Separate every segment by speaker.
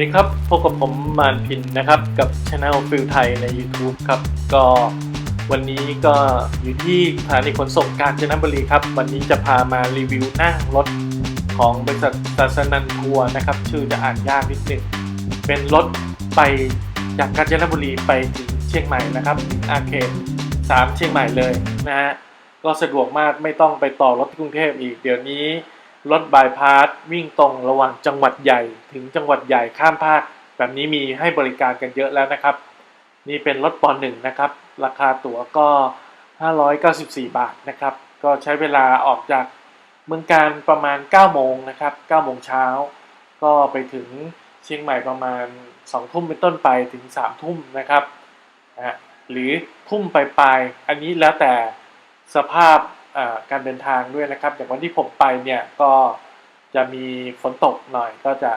Speaker 1: ดีครับ พบกับผมมานพินนะครับ กับช anel ฟิลไทยใน YouTube ครับ ก็วันนี้ก็อยู่ที่สถานีขนส่งกาญจนบุรีครับ วันนี้จะพามารีวิวนั่งรถของบริษัทศาสนันทัวร์นะครับ ชื่อจะอ่านยากนิดนึง เป็นรถไปจากกาญจนบุรีไปถึงเชียงใหม่นะครับถึงอาเขตสามเชียงใหม่เลยนะฮะก็สะดวกมากไม่ต้องไปต่อรถที่กรุงเทพอีกเดี๋ยวนี้ รถบายพาสวิ่งตรงระหว่างจังหวัดใหญ่ ถึงจังหวัดใหญ่ข้ามภาค แบบนี้มีให้บริการกันเยอะแล้วนะครับ นี่เป็นรถปอหนึ่งนะครับ ราคาตั๋วก็ 594 บาทนะครับ ก็ใช้เวลาออกจากเมืองการประมาณ 9 โมงนะครับ 9 โมงเช้า ก็ไปถึงเชียงใหม่ประมาณ 2 ทุ่มเป็นต้นไปถึง 3 ทุ่มนะครับฮะหรือทุ่มไปลายๆอันนี้แล้วแต่สภาพ การเดินทางด้วยนะครับ อย่างวันที่ผมไปเนี่ยก็จะมีฝนตกหน่อย ก็จะ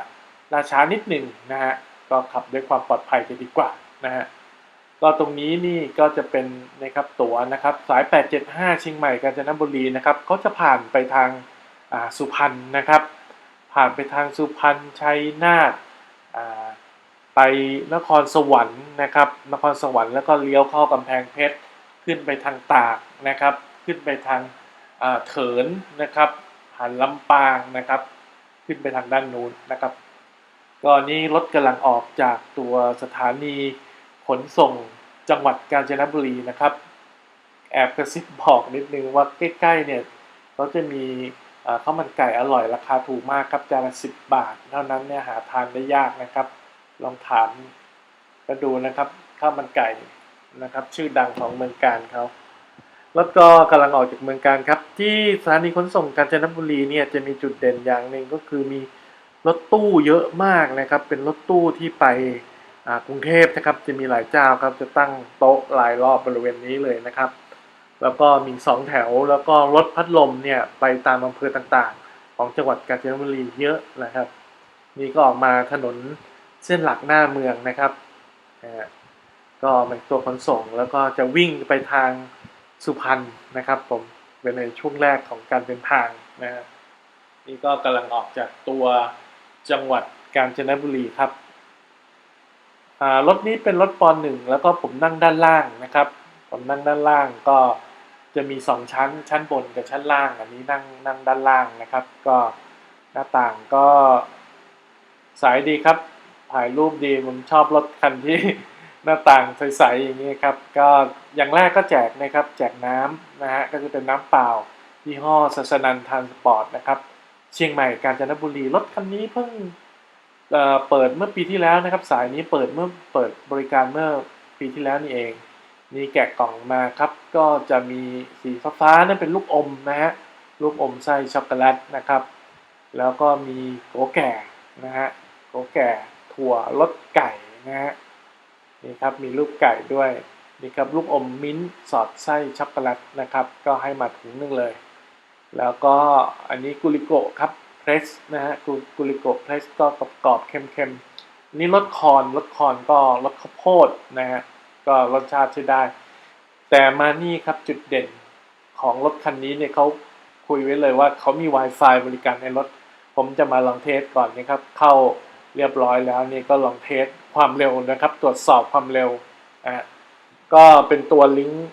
Speaker 1: ล่าช้านิดหนึ่งนะฮะก็ขับด้วยความปลอดภัยจะดีกว่านะฮะก็ตรงนี้นี่ก็จะเป็นนะครับตั๋วนะครับสาย 875 เชียงใหม่กาญจนบุรีนะครับเขาจะผ่านไปทางาสุพรรณนะครับ ผ่านไปทางสุพรรณชัยนาทไปนครสวรรค์นะครับ นครสวรรค์แล้วก็เลี้ยวเข้ากำแพงเพชรขึ้นไปทางตากนะครับ ขึ้นไปทางเถินนะครับผ่านลำปางนะครับ ขึ้นไปทางด้านนู้นนะครับก็นี้รถกำลังออกจากตัวสถานีขนส่งจังหวัดกาญจนบุรีนะครับ แอบกระซิบบอกนิดนึงว่าใกล้ๆเนี่ยเขาจะมีข้าวมันไก่อร่อยราคาถูกมากครับจานละสิบบาท เท่านั้นเนี่ยหาทานได้ยากนะครับ ลองถามก็ดูนะครับข้าวมันไก่นะครับ ชื่อดังของเมืองการเขา แล้วก็กำลังออกจากเมืองการครับ ที่สถานีขนส่งกาญจนบุรีเนี่ยจะมีจุดเด่นอย่างหนึ่งก็คือมีรถตู้เยอะมากนะครับ เป็นรถตู้ที่ไปกรุงเทพนะครับ จะมีหลายเจ้าครับ จะตั้งโต๊ะหลายรอบบริเวณนี้เลยนะครับ แล้วก็มีสองแถวแล้วก็รถพัดลมเนี่ยไปตามอำเภอต่างๆ ของจังหวัดกาญจนบุรีเยอะนะครับ นี่ก็ออกมาถนนเส้นหลักหน้าเมืองนะครับก็เป็นตัวขนส่งแล้วก็จะวิ่งไปทาง สุพรรณนะครับ ผมเป็นในช่วงแรกของการเดินทางนะฮะนี่ก็กำลังออกจากตัวจังหวัดกาญจนบุรีครับอ่ารถนี้เป็นรถปหนึ่งแล้วก็ผมนั่งด้านล่างนะครับ ผมนั่งด้านล่างก็จะมีสองชั้นชั้นบนกับชั้นล่าง อันนี้นั่งนั่งด้านล่างนะครับ ก็หน้าต่างก็สายดีครับ ถ่ายรูปดีผมชอบรถคันที่ หน้าต่างใสๆอย่างนี้ครับ ก็อย่างแรกก็แจกนะครับ แจกน้ำนะฮะก็จะเป็นน้ำเปล่ายี่ห้อสัสนันทานสปอร์ตนะครับ เชียงใหม่กาญจนบุรีรถคันนี้เพิ่งเเปิดเมื่อปีที่แล้วนะครับ สายนี้เปิดเมื่อเปิดบริการเมื่อปีที่แล้วนี่เองนี่แกะกล่องมาครับ ก็จะมีสีฟ้าๆนั่นเป็นลูกอมนะฮะลูกอมไส้ช็อกโกแลตนะครับ แล้วก็มีโกแก่นะฮะโกแก่ถั่วรสไก่นะฮะ นี่ครับมีลูกไก่ด้วยนี่ครับลูกอมมิ้นท์สอดไส้ช็อกโกแลตนะครับ ก็ให้มาถุงนึงเลย แล้วก็อันนี้กุลิโกะครับเพรสนะฮะกุกุลิโกะเพรสก็กรอบๆเค็มๆนี่รสคอนรสคอนก็รสข้าวโพดนะฮะก็รสชาติใช้ได้ แต่มานี่ครับจุดเด่นของรถคันนี้เนี่ยเขาคุยไว้เลยว่าเขามี Wi-Fi บริการในรถ ผมจะมาลองเทสก่อนนะครับ เข้า เรียบร้อยแล้วนี่ก็ลองเทสความเร็วนะครับ ตรวจสอบความเร็วอะก็เป็นตัวลิงก์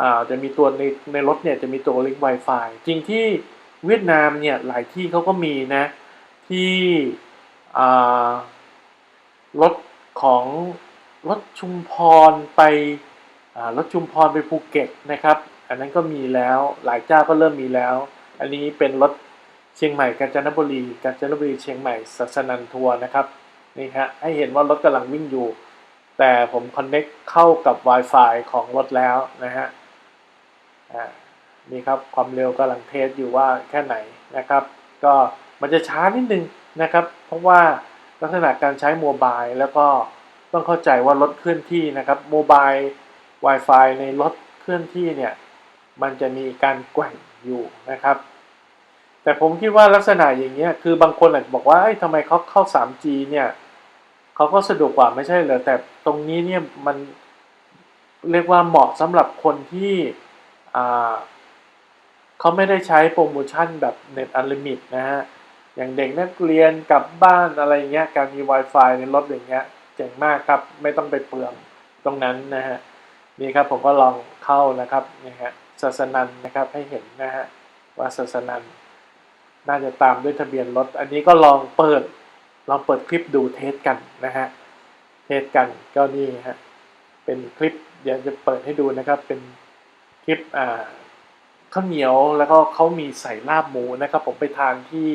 Speaker 1: อ่าจะมีตัวในในรถเนี่ยจะมีตัวลิงก์ Wi-Fi จริงที่เวียดนามเนี่ยหลายที่เขาก็มีนะที่อ่ารถของรถชุมพรไปอ่ารถชุมพรไปภูเก็ตนะครับ อันนั้นก็มีแล้วหลายเจ้าก็เริ่มมีแล้ว อันนี้เป็นรถ เชียงใหม่กาญจนบุรีกาญจนบุรีเชียงใหม่สัสนันทัวร์นะครับนี่ฮะให้เห็นว่ารถกำลังวิ่งอยู่ แต่ผมคอนเน็กเข้ากับ Wi-Fi ของรถแล้วนะฮะอ่านี่ครับความเร็วกำลังเทสอยู่ว่าแค่ไหนนะครับ ก็มันจะช้านิดนึงนะครับ เพราะว่าลักษณะการใช้โมบายแล้วก็ต้องเข้าใจว่ารถเคลื่อนที่นะครับโมบาย Wi-Fi ในรถเคลื่อนที่เนี่ย มันจะมีการแกว่งอยู่นะครับ แต่ผมคิดว่าลักษณะอย่างเงี้ยคือบางคนอาจจะบอกว่าเอ้ยทำไมเขาเข้า 3G เนี่ยเขาก็สะดวกกว่าไม่ใช่เหรอแต่ตรงนี้เนี่ยมันเรียกว่าเหมาะสำหรับคนที่เขาไม่ได้ใช้โปรโมชั่นแบบเน็ตอันลิมิตนะฮะอย่างเด็กนักเรียนกลับบ้านอะไรเงี้ยการมี Wi-Fi ในรถอย่างเงี้ยเจ๋งมากครับ ไม่ต้องไปเปลืองตรงนั้นนะฮะนี่ครับผมก็ลองเข้านะครับนี่ฮะศาสนันนะครับให้เห็นนะฮะว่าศาสนัน น่าจะตามด้วยทะเบียนรถ อันนี้ก็ลองเปิด ลองเปิดคลิปดูเทสกันนะฮะ เทสกันก็นี่ฮะ เป็นคลิปเดี๋ยวจะเปิดให้ดูนะครับ เป็นคลิปอ่าข้าวเหนียวแล้วก็เขามีใส่ลาบหมูนะครับ ผมไปทานที่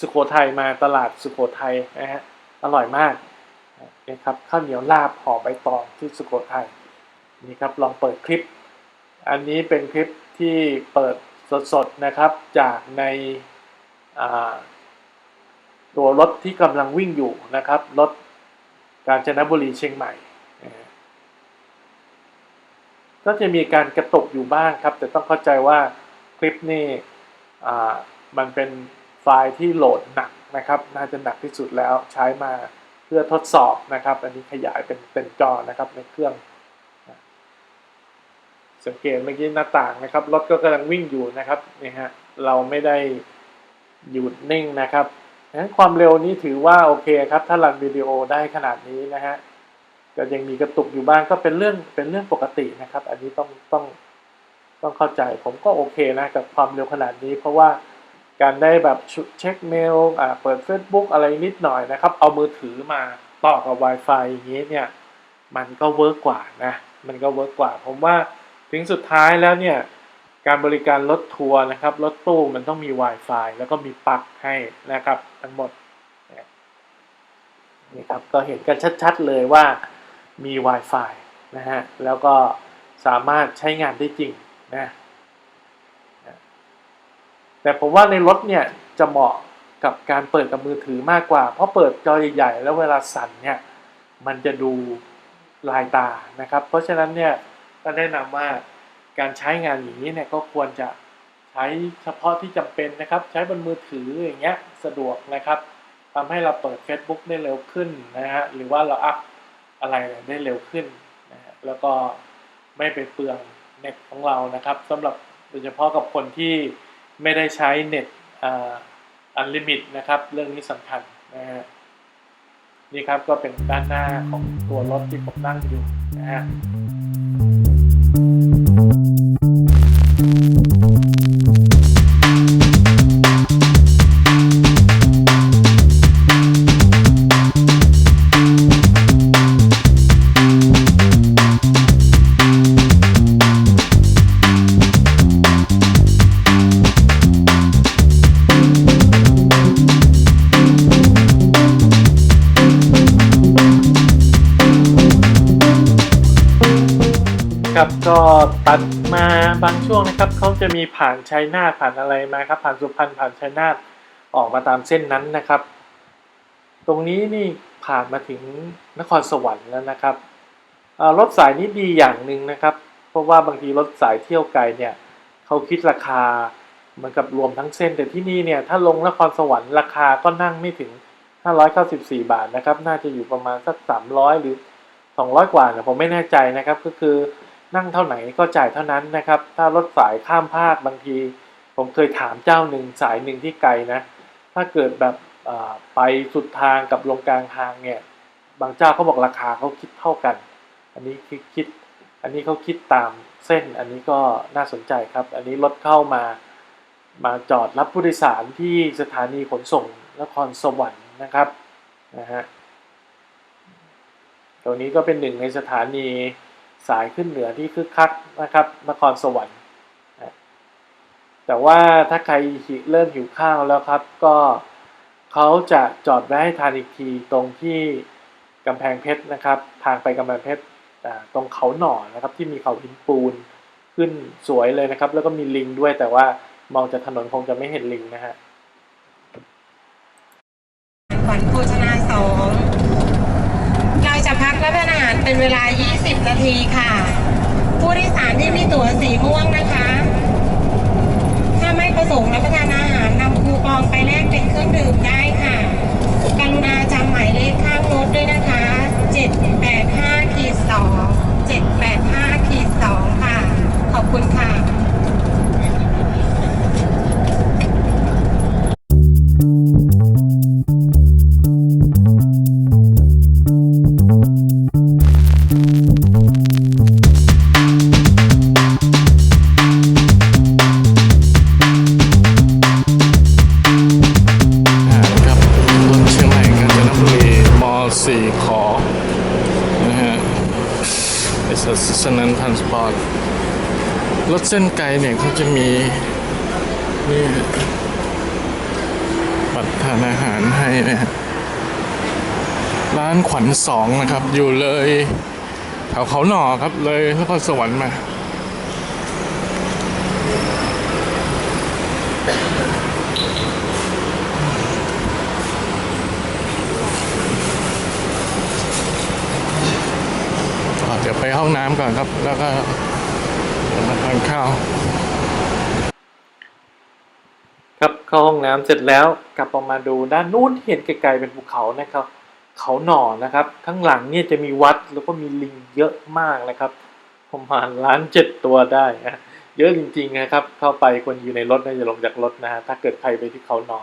Speaker 1: สุโขทัยมาตลาดสุโขทัยนะฮะ อร่อยมากนะครับข้าวเหนียวลาบห่อใบตองที่สุโขทัยนี่ครับลองเปิดคลิป อันนี้เป็นคลิปที่เปิดสดๆนะครับจากใน ตัวรถที่กำลังวิ่งอยู่นะครับ รถกาญจนบุรีเชียงใหม่ ก็จะมีการกระตุกอยู่บ้างครับ แต่ต้องเข้าใจว่าคลิปนี้อ่มันเป็นไฟล์ที่โหลดหนักนะครับ น่าจะหนักที่สุดแล้วใช้มาเพื่อทดสอบนะครับ อันนี้ขยายเป็นเป็นจอนะครับในเครื่อง สังเกตเมื่อกี้หน้าต่างนะครับ รถก็กำลังวิ่งอยู่นะครับนี่ฮะเราไม่ได้ หยุดนิ่งนะครับงั้นความเร็วนี้ถือว่าโอเคครับ ถ้ารันวิดีโอได้ขนาดนี้นะฮะก็ยังมีกระตุกอยู่บ้างก็เป็นเรื่องเป็นเรื่องปกตินะครับ อันนี้ต้องต้องต้องเข้าใจผมก็โอเคนะกับความเร็วขนาดนี้ เพราะว่าการได้แบบเช็คเมลอ่าเปิด Facebook อะไรนิดหน่อยนะครับ เอามือถือมาต่อกับ Wi-Fi อย่างนี้เนี่ยมันก็เวิร์กกว่านะมันก็เวิร์กกว่า ผมว่าถึงสุดท้ายแล้วเนี่ย การบริการรถทัวร์นะครับรถตู้มันต้องมี Wi-Fi แล้วก็มีปลั๊กให้นะครับ ทั้งหมดนี่ครับก็เห็นกันชัดๆเลยว่ามี Wi-Fi นะฮะแล้วก็สามารถใช้งานได้จริงนะแต่ผมว่าในรถเนี่ยจะเหมาะกับการเปิดกับมือถือมากกว่า เพราะเปิดจอใหญ่ๆแล้วเวลาสั่นเนี่ยมันจะดูลายตานะครับ เพราะฉะนั้นเนี่ยก็แนะนำว่า การใช้งานอย่างนี้เนี่ยก็ควรจะใช้เฉพาะที่จำเป็นนะครับ ใช้บนมือถืออย่างเงี้ยสะดวกนะครับทำให้เราเปิด Facebook ได้เร็วขึ้นนะฮะหรือว่าเราอัพอะไรได้เร็วขึ้นนะฮะแล้วก็ไม่ไปเปลืองเน็ตของเรานะครับสำหรับโดยเฉพาะกับคนที่ไม่ได้ใช้เน็ตอ่าอันลิมิตนะครับ เรื่องนี้สำคัญนะฮะนี่ครับก็เป็นด้านหน้าของตัวรถที่ผมนั่งอยู่นะฮะ Thank you. ครับก็ตัดมาบางช่วงนะครับเขาจะมีผ่านชัยนาทผ่านอะไรมาครับ ผ่านสุพรรณผ่านชัยนาทออกมาตามเส้นนั้นนะครับ ตรงนี้นี่ผ่านมาถึงนครสวรรค์แล้วนะครับรถสายนี้ดีอย่างหนึ่งนะครับ เพราะว่าบางทีรถสายเที่ยวไกลเนี่ยเขาคิดราคาเหมือนกับรวมทั้งเส้น แต่ที่นี่เนี่ยถ้าลงนครสวรรค์ราคาก็นั่งไม่ถึง 594 บาทนะครับ น่าจะอยู่ประมาณสัก 300 หรือ 200 กว่าเนี่ผมไม่แน่ใจนะครับ ก็คือ นั่งเท่าไหนก็จ่ายเท่านั้นนะครับ ถ้ารถสายข้ามภาคบางที ผมเคยถามเจ้าหนึ่งสายหนึ่งที่ไกลนะ ถ้าเกิดแบบไปสุดทางกับลงกลางทางเนี่ย บางเจ้าเขาบอกราคาเขาคิดเท่ากัน อันนี้คือคิด อันนี้เขาคิดตามเส้น อันนี้ก็น่าสนใจครับ อันนี้รถเข้ามา มาจอดรับผู้โดยสารที่สถานีขนส่งนครสวรรค์นะครับ นะฮะ ตรงนี้ก็เป็นหนึ่งในสถานี สายขึ้นเหนือที่คึกคักนะครับนครสวรรค์แต่ว่าถ้าใครเริ่มหิวข้าวแล้วครับ ก็เขาจะจอดแวะให้ทานอีกทีตรงที่กำแพงเพชรนะครับ ทางไปกำแพงเพชรตรงเขาหน่อนะครับ ที่มีเขาหินปูนขึ้นสวยเลยนะครับ แล้วก็มีลิงด้วยแต่ว่ามองจากถนนคงจะไม่เห็นลิงนะฮะ
Speaker 2: ขวัญโภชนาสองเราจะพักรับประทานอาหารเป็นเวลา ทีค่ะ ผู้โดยสารที่มีตั๋วสีม่วงนะคะ ถ้าไม่ประสงค์รับประทานอาหารนำคูปองไปแลกเป็นเครื่องดื่มได้ค่ะ พรรถ
Speaker 3: เส้
Speaker 1: นไกลเนี่ยเขาจะมีนี่บัตรทานอาหารให้นะร้านขวัญสองนะครับ อยู่เลยแถวเขาหน่อครับเลยนครสวรรค์มา ห้องน้ำก่อนครับ แล้วก็มาทานข้าวครับเข้าห้องน้ำเสร็จแล้วกลับออกมาดูด้านนู้นที่เห็นไกลๆเป็นภูเขานะครับ เขาหน่อนะครับ ข้างหลังเนี่ยจะมีวัดแล้วก็มีลิงเยอะมากนะครับประมาณล้านเจ็ดตัวได้นะเยอะจริงๆนะครับ เข้าไปคนอยู่ในรถนะอย่าลงจากรถนะฮะถ้าเกิดใครไปที่เขาหนอ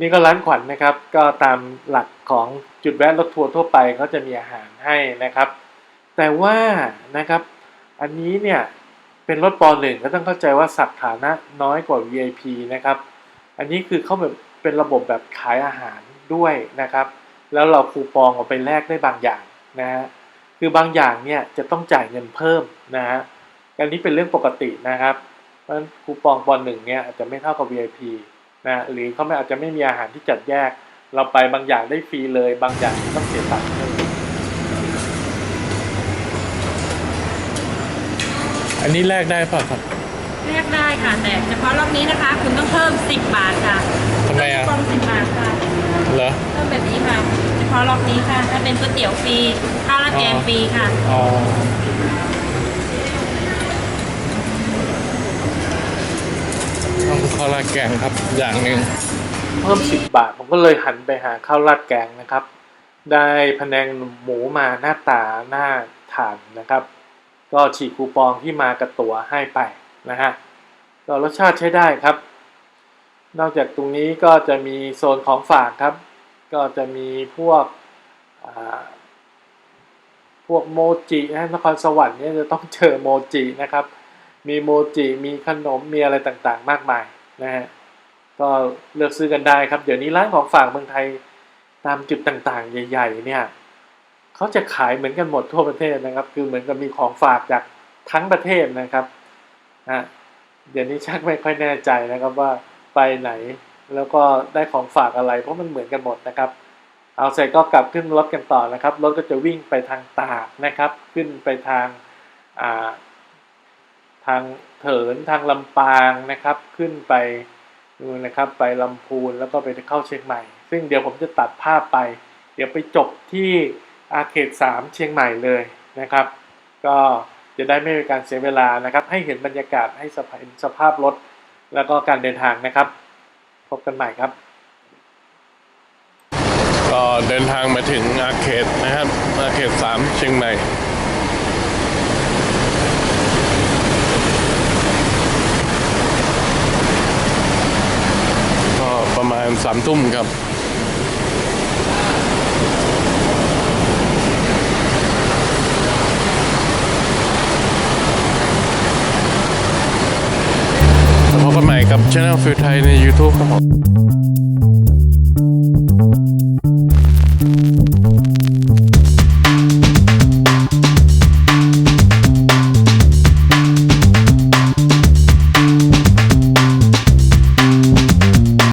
Speaker 1: นี่ก็ร้านขวัญนะครับ ก็ตามหลักของจุดแวะรถทัวร์ทั่วไปเขาจะมีอาหารให้นะครับ แต่ว่านะครับ อันนี้เนี่ยเป็นรถปหนึ่งก็ต้องเข้าใจว่าสัตว์ฐานะน้อยกว่า VIP นะครับ อันนี้คือเขาแบบเป็นระบบแบบขายอาหารด้วยนะครับ แล้วเราคูปองเอาไปแลกได้บางอย่างนะฮะคือบางอย่างเนี่ยจะต้องจ่ายเงินเพิ่มนะฮะอันนี้เป็นเรื่องปกตินะครับเพราะฉะนั้นคูปองปหนึ่งเนี่ยอาจจะไม่เท่ากับ VIP นะหรือเขาไม่อาจจะไม่มีอาหารที่จัดแยก เราไปบางอย่างได้ฟรีเลย บางอย่างต้องเสียตังค์เพิ่ม อันนี้แลกได้ป่ะครับ
Speaker 3: เรียกได้ค่ะ แต่เฉพาะรอบนี้นะคะ คุณต้องเพิ่ม 10 บาทค่ะ
Speaker 1: ทำไมอะ
Speaker 3: กล่อง10 บาทค่ะ
Speaker 1: เหรอ
Speaker 3: เพิ่มแบบนี้ค่ะ เฉพาะรอบนี้ค่ะ ถ้าเป็นก๋วยเตี๋ยวฟรี ข้าวราดแกงฟรีค่ะ
Speaker 1: อ๋อ ต้องข้าวราดแกงครับอย่างหนึ่ง เพิ่มสิบบาท ผมก็เลยหันไปหาข้าวราดแกงนะครับ ได้พะแนงหมูมาหน้าตาหน้าทานนะครับ ก็ฉีกคูปองที่มากับตั๋วให้ไปนะฮะก็รสชาติใช้ได้ครับ นอกจากตรงนี้ก็จะมีโซนของฝากครับ ก็จะมีพวกพวกโมจินะนครสวรรค์เนี่ยจะต้องเจอโมจินะครับ มีโมจิมีขนมมีอะไรต่างๆ มากมายนะฮะก็เลือกซื้อกันได้ครับ เดี๋ยวนี้ร้านของฝากเมืองไทยตามจุดต่างๆ ใหญ่ ๆ เนี่ย เขาจะขายเหมือนกันหมดทั่วประเทศนะครับ คือเหมือนกับมีของฝากจากทั้งประเทศนะครับนะเดี๋ยวนี้ชักไม่ค่อยแน่ใจนะครับว่าไปไหนแล้วก็ได้ของฝากอะไร เพราะมันเหมือนกันหมดนะครับ เอาเสร็จก็กลับขึ้นรถกันต่อนะครับ รถก็จะวิ่งไปทางตากนะครับ ขึ้นไปทางาทางเถินทางลำปางนะครับ ขึ้นไปนะครับ ไปลำพูนแล้วก็ไปเข้าเชียงใหม่ ซึ่งเดี๋ยวผมจะตัดภาพไป เดี๋ยวไปจบที่ อาเขตสามเชียงใหม่เลยนะครับ ก็จะได้ไม่เป็นการเสียเวลานะครับ ให้เห็นบรรยากาศให้สภาพสภาพรถ แล้วก็การเดินทางนะครับ พบกันใหม่ครับ
Speaker 4: ก็เดินทางมาถึงอาเขตนะครับ อาเขตสามเชียงใหม่ก็ประมาณสามทุ่มครับ พบกันใหม่กับช anel ฟิลไทยใน YouTube ครับผม